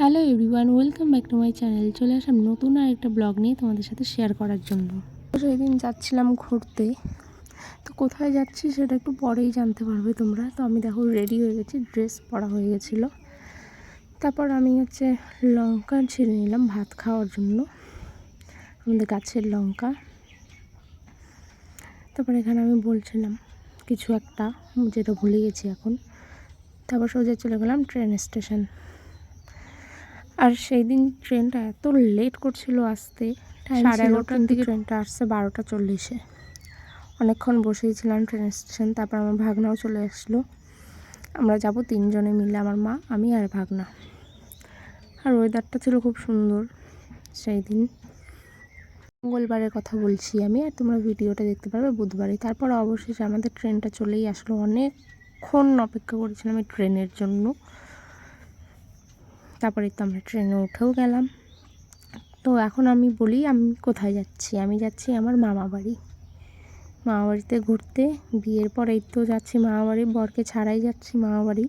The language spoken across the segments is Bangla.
Hello everyone welcome back to my channel চলে আসলাম নতুন আর একটা ব্লগ নিয়ে তোমাদের সাথে শেয়ার করার জন্য। তো সেদিন যাচ্ছিলাম ঘুরতে। তো কোথায় যাচ্ছি সেটা একটু পরেই জানতে পারবে তোমরা। তো আমি দেখো রেডি হয়ে গেছি ড্রেস পরা হয়ে গেছিল। তারপর আমি হচ্ছে লঙ্কা ছিঁড়ে নিলাম ভাত খাওয়ার জন্য। আমাদের গাছের লঙ্কা। তারপর এখানে আমি বলছিলাম কিছু একটা, যেটা ভুলে গেছি এখন। তারপর সোজা চলে গেলাম ট্রেন স্টেশন আর সেই দিন ট্রেনটা এত লেট করছিল আসতে। সাড়ে এগারোটার দিকে ট্রেনটা আসছে বারোটা চল্লিশে। অনেকক্ষণ বসেই ছিলাম ট্রেন স্টেশন তারপর আমার ভাগনাও চলে আসলো। আমরা যাব তিনজনে মিলে আমার মা আমি আর ভাগনা। আর ওয়েদারটা ছিল খুব সুন্দর সেই দিন। মঙ্গলবারের কথা বলছি আমি আর তোমরা ভিডিওটা দেখতে পারবে বুধবারে তারপর অবশেষে আমাদের ট্রেনটা চলেই আসলো। অনেকক্ষণ অপেক্ষা করেছিলাম এই ট্রেনের জন্য। তারপরে তো আমরা ট্রেনে উঠেও গেলাম। তো এখন আমি বলি, আমি কোথায় যাচ্ছি? আমি যাচ্ছি আমার মামা বাড়ি। মামা বাড়িতে ঘুরতে, বিয়ের পর এই তো যাচ্ছি মামা বাড়ি, বরকে ছাড়াই যাচ্ছি মামা বাড়ি।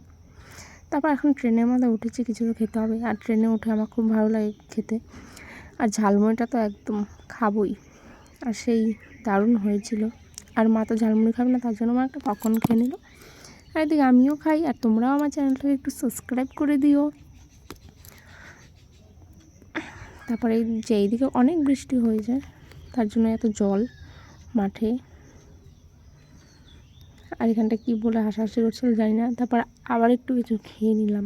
তারপর এখন ট্রেনের মধ্যে উঠেছি, কিছু খেতে হবে। আর ট্রেনে উঠে আমার খুব ভালো লাগে খেতে। আর ঝালমুড়িটা তো একদম খাবই। আর সেই দারুণ হয়েছিল। আর মা তো ঝালমুড়ি খাবে না, তার জন্য মা একটা পকন খেয়ে নিল। আর এদিকে আমিও খাই। আর তোমরাও আমার চ্যানেলটাকে একটু সাবস্ক্রাইব করে দিও। তারপরে যে এইদিকে অনেক বৃষ্টি হয়ে যায়, তার জন্য এত জল মাঠে। আর এখানটা কী বলে হাসাহাসি করছিল জানি না, তারপর আবার একটু কিছু খেয়ে নিলাম।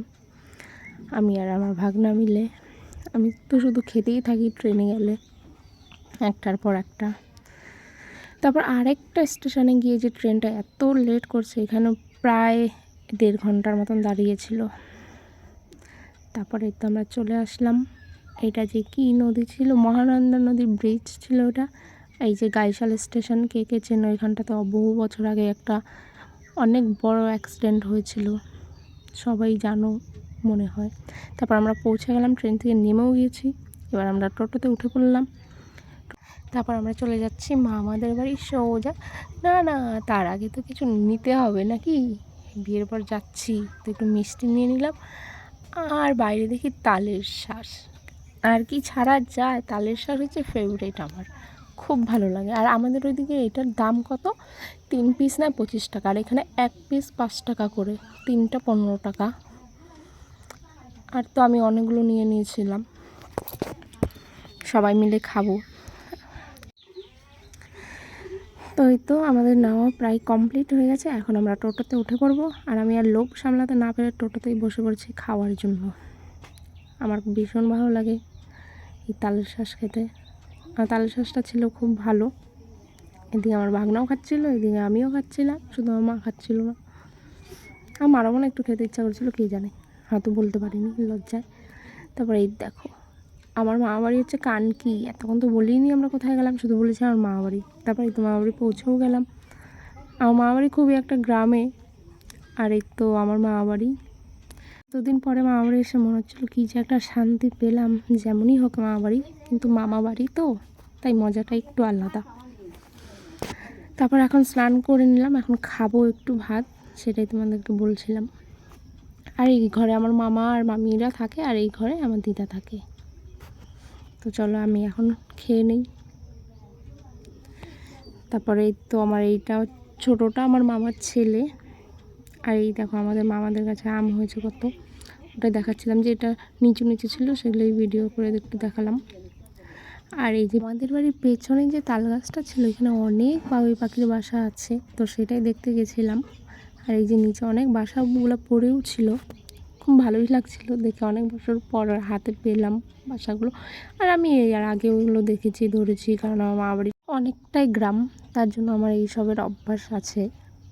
আমি আর আমার ভাগনা মিলে। আমি তো শুধু খেতেই থাকি ট্রেনে গেলে, একটার পর একটা। তারপর আরেকটা স্টেশনে গিয়ে যে ট্রেনটা এত লেট করছে, এখানে প্রায় দেড় ঘণ্টার মতন দাঁড়িয়েছিল তারপরে তো আমরা চলে আসলাম। এটা যে কি নদী ছিল? মহানন্দা নদীর ব্রিজ ছিল ওটা। এই যে গাইশাল স্টেশন কে কে চেন? ওইখানটাতে বহু বছর আগে একটা অনেক বড় অ্যাক্সিডেন্ট হয়েছিল। সবাই জানো মনে হয়। তারপর আমরা পৌঁছে গেলাম ট্রেন থেকে নেমেও গিয়েছি। এবার আমরা টোটোতে উঠে পড়লাম। তারপর আমরা চলে যাচ্ছি মামাদের বাড়ি, সোজা। না না, তার আগে তো কিছু নিতে হবে নাকি? বিয়ের পর যাচ্ছি, তো একটু মিষ্টি নিয়ে নিলাম। আর বাইরে দেখি তালের শ্বাস। আর কি ছাড়া যায়, তালের শাক হচ্ছে ফেভারিট আমার। খুব ভালো লাগে। আর আমাদের ওইদিকে এটার দাম কত? তিন পিস না পঁচিশ টাকা। আর এখানে এক পিস পাঁচ টাকা করে। তিনটা পনেরো টাকা। আর তো আমি অনেকগুলো নিয়ে নিয়েছিলাম। সবাই মিলে খাব। তো এই তো আমাদের নেওয়া প্রায় কমপ্লিট হয়ে গেছে। এখন আমরা টোটোতে উঠে পড়ব। আর আমি আর লোভ সামলাতে না পেরে টোটোতেই বসে পড়েছি খাওয়ার জন্য। আমার ভীষণ ভালো লাগে। এই তালের শ্বাস খেতে। আর তালের শ্বাসটা ছিল খুব ভালো। এদিকে আমার বাগনাও খাচ্ছিলো, এদিকে আমিও খাচ্ছিলাম, শুধু আমার মা খাচ্ছিল না। আমারও মনে একটু খেতে ইচ্ছা করছিল, কে জানে? হয়তো বলতে পারিনি, লজ্জায়। তারপরে এই দেখো, আমার মা বাড়ি হচ্ছে কানকি। এতক্ষণ তো বলিনি আমরা কোথায় গেলাম, শুধু বলেছি আমার মা বাড়ি। তারপরে তো মা বাড়ি পৌঁছেও গেলাম। আমার মা বাড়ি খুবই একটা গ্রামে। আর এই তো আমার মা বাড়ি দুদিন পরে মামা বাড়ি এসে মনে হচ্ছিল কী যে একটা শান্তি পেলাম। যেমনই হোক মামা বাড়ি কিন্তু মামা বাড়ি তো, তাই মজাটা একটু আলাদা। তারপর এখন স্নান করে নিলাম, এখন খাব একটু ভাত, সেটাই তোমাদেরকে বলছিলাম। আর এই ঘরে আমার মামা আর মামিরা থাকে, আর এই ঘরে আমার দিদা থাকে। তো চলো আমি এখন খেয়ে নিই। তারপরে তো আমার এইটা ছোটোটা আমার মামার ছেলে। আর এই দেখো আমাদের মামাদের কাছে আম হয়েছে কত। ওটা দেখাচ্ছিলাম যে এটা নিচু নিচু ছিল সেগুলোই ভিডিও করে একটু দেখালাম। আর এই যে আমাদের বাড়ির পেছনে যে তাল গাছটা ছিল, এখানে অনেক বাবুই পাখির বাসা আছে, তো সেটাই দেখতে গেছিলাম। আর এই যে নিচে অনেক বাসাগুলো পড়েও ছিল, খুব ভালোই লাগছিল দেখে। অনেক বছর পর হাতে পেলাম বাসাগুলো। আর আমি আর আগে ওগুলো দেখেছি, ধরেছি, কারণ আমার মা বাড়ি অনেকটাই গ্রাম, তার জন্য আমার এইসবের অভ্যাস আছে।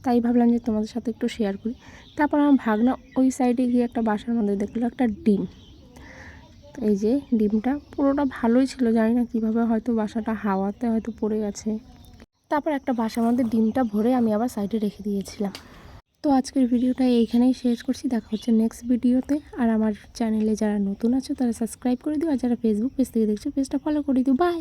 তাই ভাবলাম যে তোমাদের সাথে একটু শেয়ার করি। তারপর আমার ভাগনা ওই সাইডে গিয়ে একটা বাসার মধ্যে দেখল একটা ডিম। এই যে ডিমটা পুরোটা ভালোই ছিল, জানি না কীভাবে হয়তো বাসাটা হাওয়াতে হয়তো পড়ে গেছে। তারপর একটা বাসার মধ্যে ডিমটা ভরে আমি আবার সাইডে রেখে দিয়েছিলাম। তো আজকের ভিডিওটা এইখানেই শেষ করছি, দেখা হচ্ছে নেক্সট ভিডিওতে আর আমার চ্যানেলে যারা নতুন আছে, তারা সাবস্ক্রাইব করে দিও। আর যারা ফেসবুক পেজ থেকে দেখছ পেজটা ফলো করে দিও। বাই